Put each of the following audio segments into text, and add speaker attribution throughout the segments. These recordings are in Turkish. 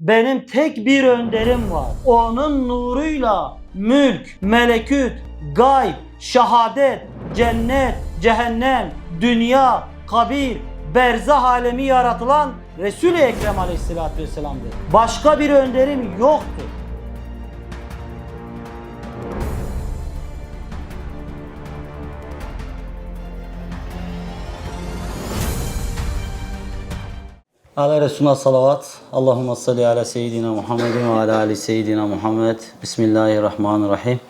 Speaker 1: Benim tek bir önderim var. Onun nuruyla mülk, meleküt, gayb, şehadet, cennet, cehennem, dünya, kabir, berzah alemi yaratılan Resul-i Ekrem Aleyhisselatü Vesselam'dır. Başka bir önderim yoktur. Ala Resulüne salavat. Allahümme salli ala seyyidina Muhammedin ve ala ali seyyidina Muhammed. Bismillahirrahmanirrahim.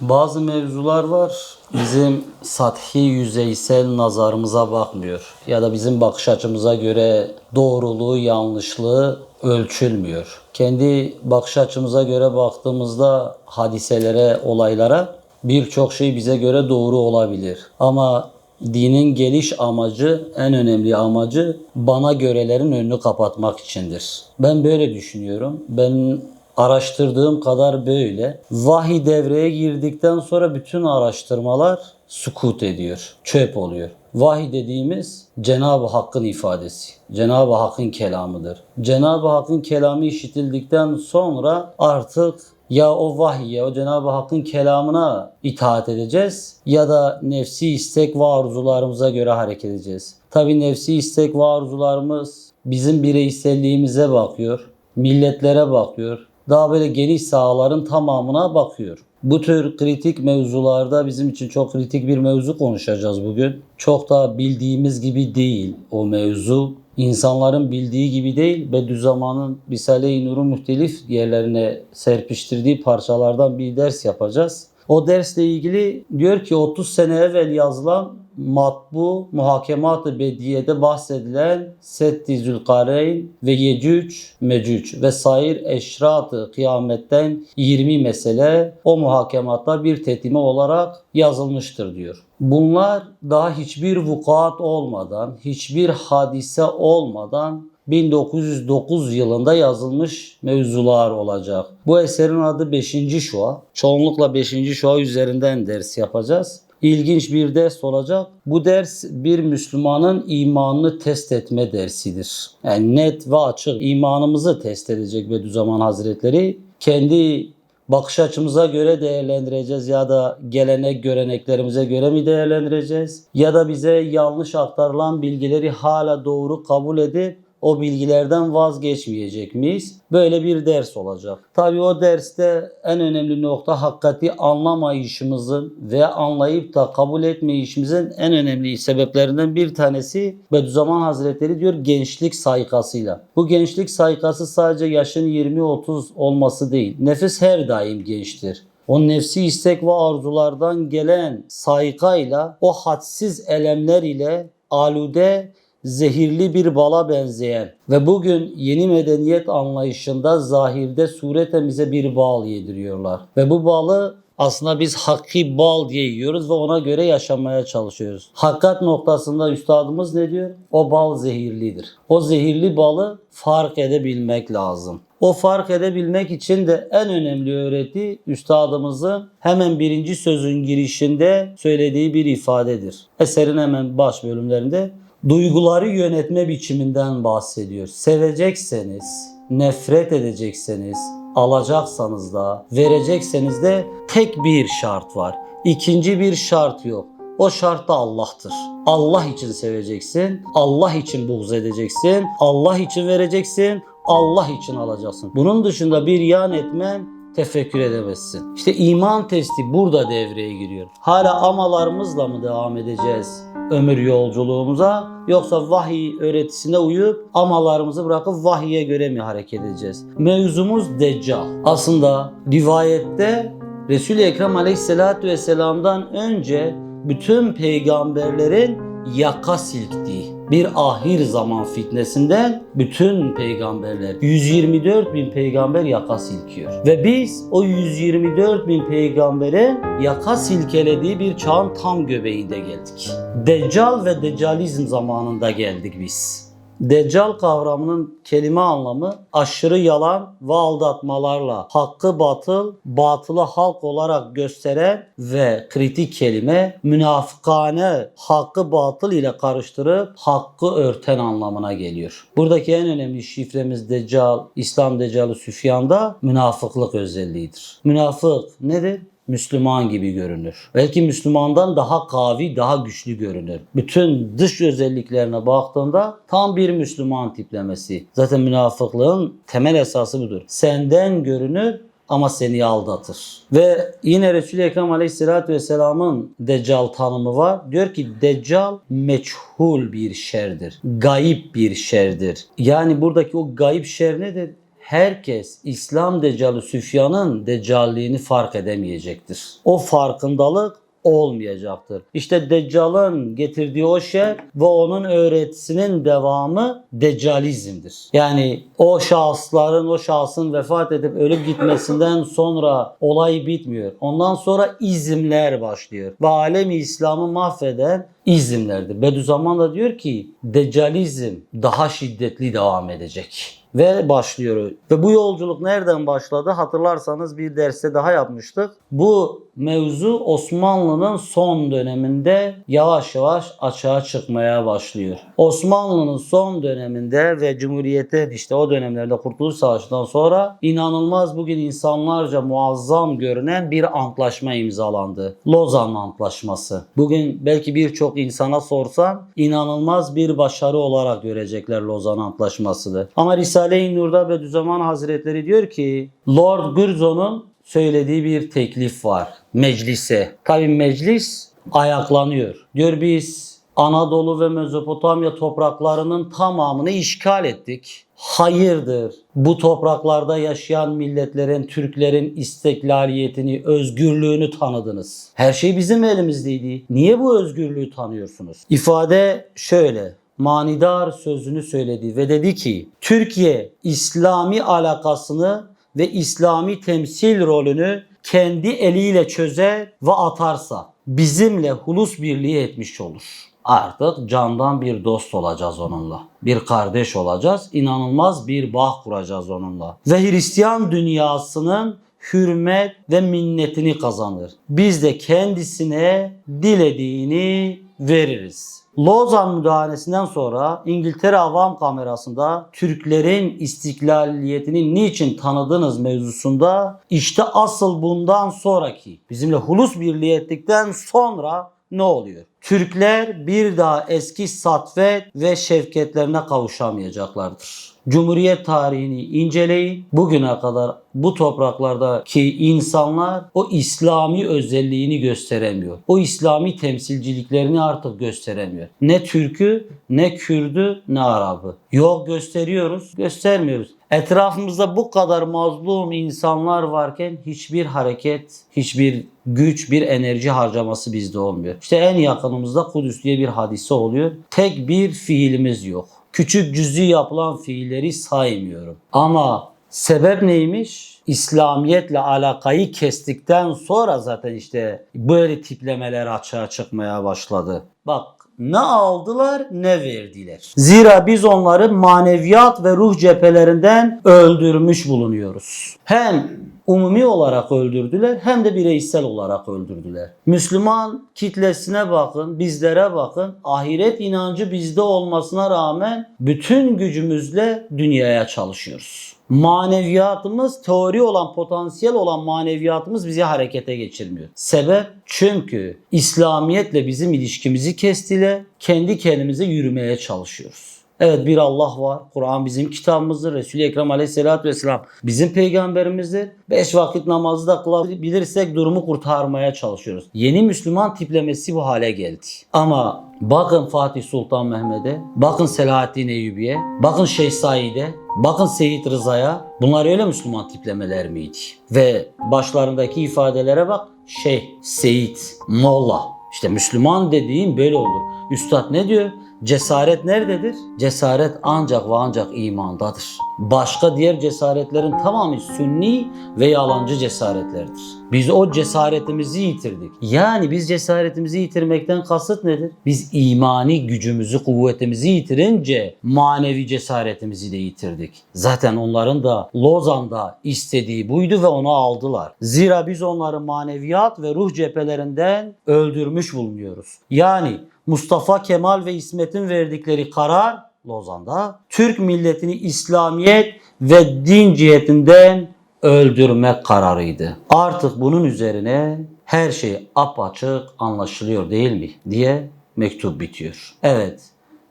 Speaker 1: Bazı mevzular var. Bizim sathi yüzeysel nazarımıza bakmıyor. Ya da bizim bakış açımıza göre doğruluğu, yanlışlığı ölçülmüyor. Kendi bakış açımıza göre baktığımızda hadiselere, olaylara birçok şey bize göre doğru olabilir. Ama dinin geliş amacı, en önemli amacı bana görelerin önünü kapatmak içindir. Ben böyle düşünüyorum. Ben araştırdığım kadar böyle. Vahiy devreye girdikten sonra bütün araştırmalar sukut ediyor, çöp oluyor. Vahiy dediğimiz Cenab-ı Hakk'ın ifadesi. Cenab-ı Hakk'ın kelamıdır. Cenab-ı Hakk'ın kelamı işitildikten sonra artık ya o vahye, o Cenab-ı Hakk'ın kelamına itaat edeceğiz ya da nefsi istek ve arzularımıza göre hareket edeceğiz. Tabi nefsi istek ve arzularımız bizim bireyselliğimize bakıyor, milletlere bakıyor, daha böyle geniş sahaların tamamına bakıyor. Bu tür kritik mevzularda bizim için çok kritik bir mevzu konuşacağız bugün. Çok da bildiğimiz gibi değil o mevzu. İnsanların bildiği gibi değil, Bediüzzaman'ın Risale-i Nur'un muhtelif yerlerine serpiştirdiği parçalardan bir ders yapacağız. O dersle ilgili diyor ki 30 sene evvel yazılan matbu muhakemat-ı bediyede bahsedilen Setti Zülkareyn ve Yecüc Mecüc ve sair eşrat-ı kıyametten 20 mesele o muhakematta bir tetime olarak yazılmıştır diyor. Bunlar daha hiçbir vukuat olmadan, hiçbir hadise olmadan 1909 yılında yazılmış mevzular olacak. Bu eserin adı 5. Şua. Çoğunlukla 5. Şua üzerinden ders yapacağız. İlginç bir ders olacak. Bu ders bir Müslümanın imanını test etme dersidir. Yani net ve açık imanımızı test edecek Bediüzzaman Hazretleri. Kendi bakış açımıza göre değerlendireceğiz ya da gelenek göreneklerimize göre mi değerlendireceğiz? Ya da bize yanlış aktarılan bilgileri hala doğru kabul edip o bilgilerden vazgeçmeyecek miyiz? Böyle bir ders olacak. Tabii o derste en önemli nokta hakikati anlamayışımızın ve anlayıp da kabul etmeyişimizin en önemli sebeplerinden bir tanesi Bediüzzaman Hazretleri diyor gençlik saykasıyla. Bu gençlik saykası sadece yaşın 20-30 olması değil. Nefis her daim gençtir. O nefsi istek ve arzulardan gelen saykayla, o hadsiz elemler ile alude zehirli bir bala benzeyen ve bugün yeni medeniyet anlayışında zahirde sureten bize bir bal yediriyorlar. Ve bu balı aslında biz hakki bal diye yiyoruz ve ona göre yaşamaya çalışıyoruz. Hakikat noktasında üstadımız ne diyor? O bal zehirlidir. O zehirli balı fark edebilmek lazım. O fark edebilmek için de en önemli öğreti üstadımızın hemen birinci sözün girişinde söylediği bir ifadedir. Eserin hemen baş bölümlerinde duyguları yönetme biçiminden bahsediyor. Sevecekseniz, nefret edecekseniz, alacaksanız da, verecekseniz de tek bir şart var. İkinci bir şart yok. O şart da Allah'tır. Allah için seveceksin, Allah için buğz edeceksin, Allah için vereceksin, Allah için alacaksın. Bunun dışında bir yan etmen tefekkür edemezsin. İşte iman testi burada devreye giriyor. Hala amalarımızla mı devam edeceğiz ömür yolculuğumuza yoksa vahiy öğretisine uyup amalarımızı bırakıp vahiye göre mi hareket edeceğiz? Mevzumuz Deccal. Aslında rivayette Resul-i Ekrem Aleyhisselatü Vesselam'dan önce bütün peygamberlerin yaka silktiği bir ahir zaman fitnesinden bütün peygamberler 124 bin peygamber yaka silkiyor. Ve biz o 124 bin peygamberin yaka silkelediği bir çağın tam göbeğinde geldik. Deccal ve Deccalizm zamanında geldik biz. Deccal kavramının kelime anlamı aşırı yalan ve aldatmalarla hakkı batıl, batılı halk olarak gösteren ve kritik kelime münafıkane hakkı batıl ile karıştırıp hakkı örten anlamına geliyor. Buradaki en önemli şifremiz Deccal, İslam Deccalı Süfyan'da münafıklık özelliğidir. Münafık nedir? Müslüman gibi görünür. Belki Müslümandan daha kavi, daha güçlü görünür. Bütün dış özelliklerine baktığında tam bir Müslüman tiplemesi. Zaten münafıklığın temel esası budur. Senden görünür ama seni aldatır. Ve yine Resul-i Ekrem Aleyhisselatü Vesselam'ın Deccal tanımı var. Diyor ki Deccal meçhul bir şerdir. Gayip bir şerdir. Yani buradaki o gayip şer nedir? Herkes İslam Deccalı Süfyan'ın Deccalliğini fark edemeyecektir. O farkındalık olmayacaktır. İşte Deccal'ın getirdiği o şey ve onun öğretisinin devamı Deccalizmdir. Yani o şahısların, o şahsın vefat edip ölüp gitmesinden sonra olay bitmiyor. Ondan sonra izimler başlıyor. Ve alemi İslam'ı mahveden izimlerdir. Bediüzzaman da diyor ki Deccalizm daha şiddetli devam edecek ve başlıyor. Ve bu yolculuk nereden başladı? Hatırlarsanız bir derste daha yapmıştık. Bu mevzu Osmanlı'nın son döneminde yavaş yavaş açığa çıkmaya başlıyor. Osmanlı'nın son döneminde ve Cumhuriyete işte o dönemlerde Kurtuluş Savaşı'ndan sonra inanılmaz bugün insanlarca muazzam görünen bir antlaşma imzalandı. Lozan Antlaşması. Bugün belki birçok insana sorsan inanılmaz bir başarı olarak görecekler Lozan Antlaşması'nı. Ama Risale-i Nur'da Bediüzzaman Hazretleri diyor ki Lord Curzon'un söylediği bir teklif var meclise. Tabi meclis ayaklanıyor. Diyor biz Anadolu ve Mezopotamya topraklarının tamamını işgal ettik. Hayırdır bu topraklarda yaşayan milletlerin, Türklerin istiklaliyetini, özgürlüğünü tanıdınız. Her şey bizim elimizdeydi. Niye bu özgürlüğü tanıyorsunuz? İfade şöyle manidar sözünü söyledi ve dedi ki Türkiye İslami alakasını ve İslami temsil rolünü kendi eliyle çözer ve atarsa bizimle hulus birliği etmiş olur. Artık candan bir dost olacağız onunla. Bir kardeş olacağız. İnanılmaz bir bağ kuracağız onunla. Ve Hristiyan dünyasının hürmet ve minnetini kazanır. Biz de kendisine dilediğini veririz. Lozan müdahalesinden sonra İngiltere Avam Kamerası'nda Türklerin istiklaliyetini niçin tanıdınız mevzusunda işte asıl bundan sonraki bizimle hulus birliği ettikten sonra ne oluyor? Türkler bir daha eski satvet ve şevketlerine kavuşamayacaklardır. Cumhuriyet tarihini inceleyin. Bugüne kadar bu topraklardaki insanlar o İslami özelliğini gösteremiyor. O İslami temsilciliklerini artık gösteremiyor. Ne Türk'ü, ne Kürd'ü, ne Arap'ı. Yok gösteriyoruz, göstermiyoruz. Etrafımızda bu kadar mazlum insanlar varken hiçbir hareket, hiçbir güç, bir enerji harcaması bizde olmuyor. İşte en yakınımızda Kudüs diye bir hadise oluyor. Tek bir fiilimiz yok. Küçük cüz'i yapılan fiilleri saymıyorum. Ama sebep neymiş? İslamiyetle alakayı kestikten sonra zaten işte böyle tiplemeler açığa çıkmaya başladı. Bak ne aldılar ne verdiler. Zira biz onları maneviyat ve ruh cephelerinden öldürmüş bulunuyoruz. Hem umumi olarak öldürdüler hem de bireysel olarak öldürdüler. Müslüman kitlesine bakın, bizlere bakın. Ahiret inancı bizde olmasına rağmen bütün gücümüzle dünyaya çalışıyoruz. Maneviyatımız, teori olan, potansiyel olan maneviyatımız bizi harekete geçirmiyor. Sebep? Çünkü İslamiyetle bizim ilişkimizi kestiler, kendi kendimize yürümeye çalışıyoruz. Evet bir Allah var. Kur'an bizim kitabımızdır. Resul-i Ekrem aleyhissalatü vesselam bizim peygamberimizdir. Beş vakit namazı da kılabilirsek durumu kurtarmaya çalışıyoruz. Yeni Müslüman tiplemesi bu hale geldi. Ama bakın Fatih Sultan Mehmet'e, bakın Selahaddin Eyyubi'ye, bakın Şeyh Said'e, bakın Seyit Rıza'ya. Bunlar öyle Müslüman tiplemeler miydi? Ve başlarındaki ifadelere bak. Şeyh, Seyit, Molla. İşte Müslüman dediğin böyle olur. Üstad ne diyor? Cesaret nerededir? Cesaret ancak ve ancak imandadır. Başka diğer cesaretlerin tamamı sünni ve yalancı cesaretlerdir. Biz o cesaretimizi yitirdik. Yani biz cesaretimizi yitirmekten kasıt nedir? Biz imani gücümüzü, kuvvetimizi yitirince manevi cesaretimizi de yitirdik. Zaten onların da Lozan'da istediği buydu ve onu aldılar. Zira biz onları maneviyat ve ruh cephelerinden öldürmüş bulunuyoruz. Yani Mustafa Kemal ve İsmet'in verdikleri karar Lozan'da Türk milletini İslamiyet ve din cihetinden öldürmek kararıydı. Artık bunun üzerine her şey apaçık anlaşılıyor değil mi diye mektup bitiyor. Evet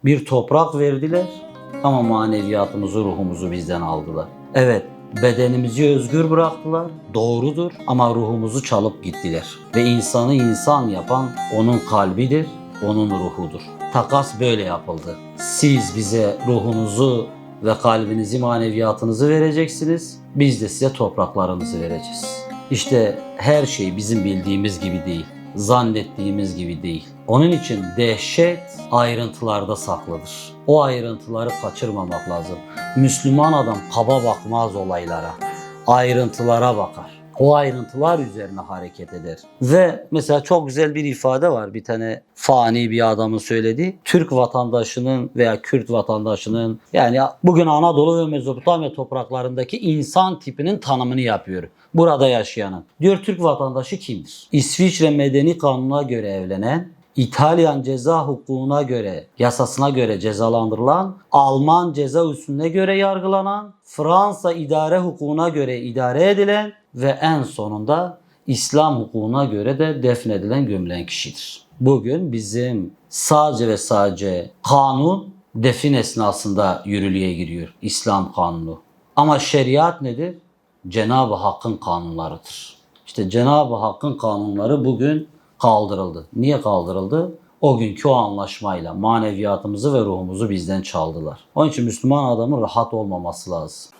Speaker 1: bir toprak verdiler ama maneviyatımızı ruhumuzu bizden aldılar. Evet bedenimizi özgür bıraktılar. Doğrudur ama ruhumuzu çalıp gittiler. Ve insanı insan yapan onun kalbidir, onun ruhudur. Takas böyle yapıldı. Siz bize ruhunuzu ve kalbinizi, maneviyatınızı vereceksiniz. Biz de size topraklarınızı vereceğiz. İşte her şey bizim bildiğimiz gibi değil. Zannettiğimiz gibi değil. Onun için dehşet ayrıntılarda saklıdır. O ayrıntıları kaçırmamak lazım. Müslüman adam kaba bakmaz olaylara. Ayrıntılara bakar. O ayrıntılar üzerine hareket eder. Ve mesela çok güzel bir ifade var. Bir tane fani bir adamın söylediği. Türk vatandaşının veya Kürt vatandaşının yani bugün Anadolu ve Mezopotamya topraklarındaki insan tipinin tanımını yapıyor. Burada yaşayanın. Diyor Türk vatandaşı kimdir? İsviçre Medeni Kanunu'na göre evlenen, İtalyan ceza hukukuna göre, yasasına göre cezalandırılan, Alman ceza usulüne göre yargılanan, Fransa idare hukukuna göre idare edilen ve en sonunda İslam hukukuna göre de defnedilen gömülen kişidir. Bugün bizim sadece ve sadece kanun defin esnasında yürürlüğe giriyor. İslam kanunu. Ama şeriat nedir? Cenab-ı Hakk'ın kanunlarıdır. İşte Cenab-ı Hakk'ın kanunları bugün kaldırıldı. Niye kaldırıldı? O günkü o anlaşmayla maneviyatımızı ve ruhumuzu bizden çaldılar. Onun için Müslüman adamın rahat olmaması lazım.